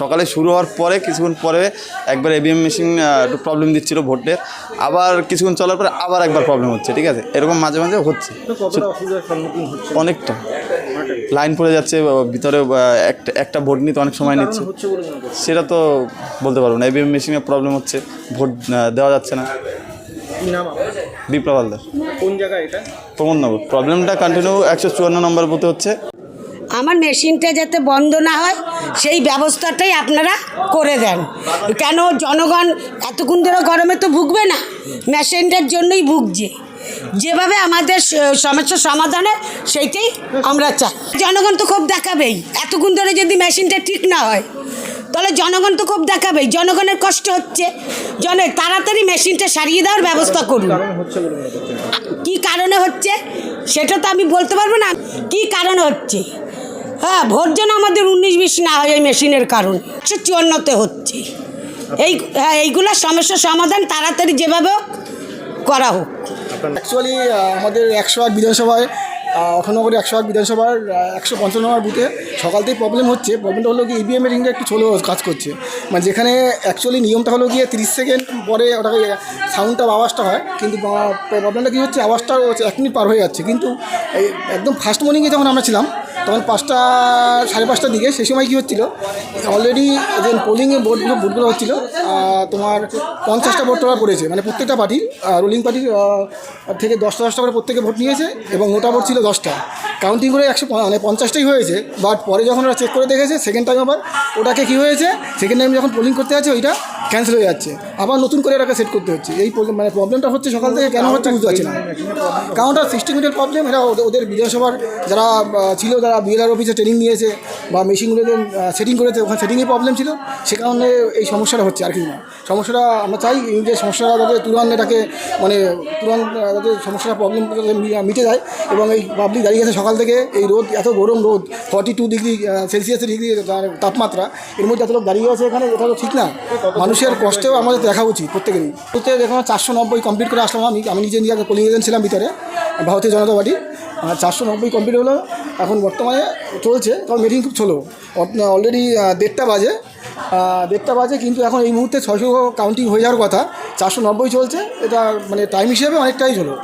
সকালে শুরু হওয়ার পরে কিছুক্ষণ পরে একবার এভিএম মেশিন একটু প্রবলেম দিচ্ছিল ভোটের। আবার কিছুক্ষণ চলার পরে আবার একবার প্রবলেম হচ্ছে ঠিক আছে? এরকম মাঝে মাঝে হচ্ছে। অনেকটা। লাইন পড়ে যাচ্ছে ভিতরে একটা একটা ভোট নিতে অনেক সময় নিচ্ছে। সেটা তো বলতে পারব না। এভিএম মেশিনে প্রবলেম হচ্ছে ভোট দেওয়া যাচ্ছে না। বিপ্লব হালদার। কোন জায়গায় এটা? প্রমোদনগর। প্রবলেমটা কন্টিনিউ একশো চুয়ান্ন নম্বর বুথে হচ্ছে। আমার মেশিনটা যাতে বন্ধ না হয়, সেই ব্যবস্থাটাই আপনারা করে দেন। কেন জনগণ এতক্ষণ ধরে গরমে তো ভুগবে না? মেশিনটার জন্যই ভুগছে। যেভাবে আমাদের সমস্যার সমাধানে সেইটাই আমরা চাই। জনগণ তো খুব দেখাবেই। এতক্ষণ ধরে যদি মেশিনটা ঠিক না হয়, তাহলে জনগণ তো খুব দেখাবেই। জনগণের কষ্ট হচ্ছে। জন, তাড়াতাড়ি মেশিনটা সারিয়ে দেওয়ার ব্যবস্থা করুন। কি কারণে হচ্ছে, সেটা তো আমি বলতে পারব না। কি কারণে হচ্ছে? হ্যাঁ ভোট যেন আমাদের উনিশ বিশ না হয় এই মেশিনের কারণ। একশো চুয়ান্নতে হচ্ছে। এই হ্যাঁ এইগুলোর সমস্যার সমাধান তাড়াতাড়ি যেভাবে হোক করা হোক। অ্যাকচুয়ালি আমাদের একশো এক বিধানসভায় অখনগরে একশো এক বিধানসভার একশো পঞ্চান্ন নম্বর বুথে সকাল প্রবলেম হচ্ছে। প্রবলেমটা হলো কি ইভিএমের রিংটা একটু ছোলো কাজ করছে। মানে যেখানে অ্যাকচুয়ালি নিয়মটা হলো গিয়ে তিরিশ সেকেন্ড পরে ওটাকে সাউন্ডটা আওয়াজটা হয়। কিন্তু প্রবলেমটা কী হচ্ছে আওয়াজটা এক মিনিট পার হয়ে যাচ্ছে। কিন্তু একদম ফার্স্ট মর্নিংয়ে যখন আমরা ছিলাম তখন পাঁচটা, সাড়ে পাঁচটার দিকে, সেই সময় কী হচ্ছিল অলরেডি যে পোলিংয়ে ভোটগুলো ভোটগুলো হচ্ছিল তোমার পঞ্চাশটা ভোট তোলা পড়েছে মানে প্রত্যেকটা পার্টির রুলিং পার্টির থেকে দশটা দশটা করে প্রত্যেকে ভোট নিয়েছে এবং নোটা ভোট ছিল দশটা। কাউন্টিং করে একশো মানে পঞ্চাশটাই হয়েছে বাট পরে যখন ওরা চেক করে দেখেছে সেকেন্ড টাইম আবার, ওটাকে কী হয়েছে সেকেন্ড টাইম যখন পোলিং করতে আছে ওইটা ক্যান্সেল হয়ে যাচ্ছে। আবার নতুন করে এটাকে সেট করতে হচ্ছে। এই মানে প্রবলেমটা হচ্ছে সকাল থেকে কেন হচ্ছে বুঝতে পারছি না। কারণ ওটা সিক্সটি মিনিটের প্রবলেম এরা ওদের- বিধানসভার যারা ছিল, যারা বিএলআর অফিসে ট্রেনিং নিয়েছে বা মেশিনগুলোতে সেটিং করেছে, ওখানে সেটিংয়ে প্রবলেম ছিল। সে কারণে এই সমস্যাটা হচ্ছে আর কি। না সমস্যাটা আমরা চাই যে সমস্যাটা যাতে তুরান এটাকে মানে তুরান যাতে সমস্যাটা প্রবলেম মিটে যায় এবং এই পাবলিক দাঁড়িয়ে গেছে সকাল থেকে। এই রোদ, এত গরম রোদ forty two degree Celsius degree তাপমাত্রা, এর মধ্যে এত লোক দাঁড়িয়ে আছে এখানে, এটা তো ঠিক না। মানুষের কষ্টেও আমাদের দেখা উচিত প্রত্যেকেরই। প্রত্যেকে দেখুন, চারশো নব্বই কমপ্লিট করে আসলাম আমি। আমি নিজে নিজে পোলিং এজেন্ট ছিলাম ভিতরে, ভারতীয় জনতা পার্টি। চারশো নব্বই কমপ্লিট হলো, এখন বর্তমানে চলছে তখন মিটিং খুব চলো অলরেডি দেড়টা বাজে। দেড়টা বাজে, কিন্তু এখন এই মুহূর্তে ছশো কাউন্টিং হয়ে যাওয়ার কথা। চারশো নব্বই চলছে, এটা মানে টাইম হিসেবে অনেকটাই ছোলো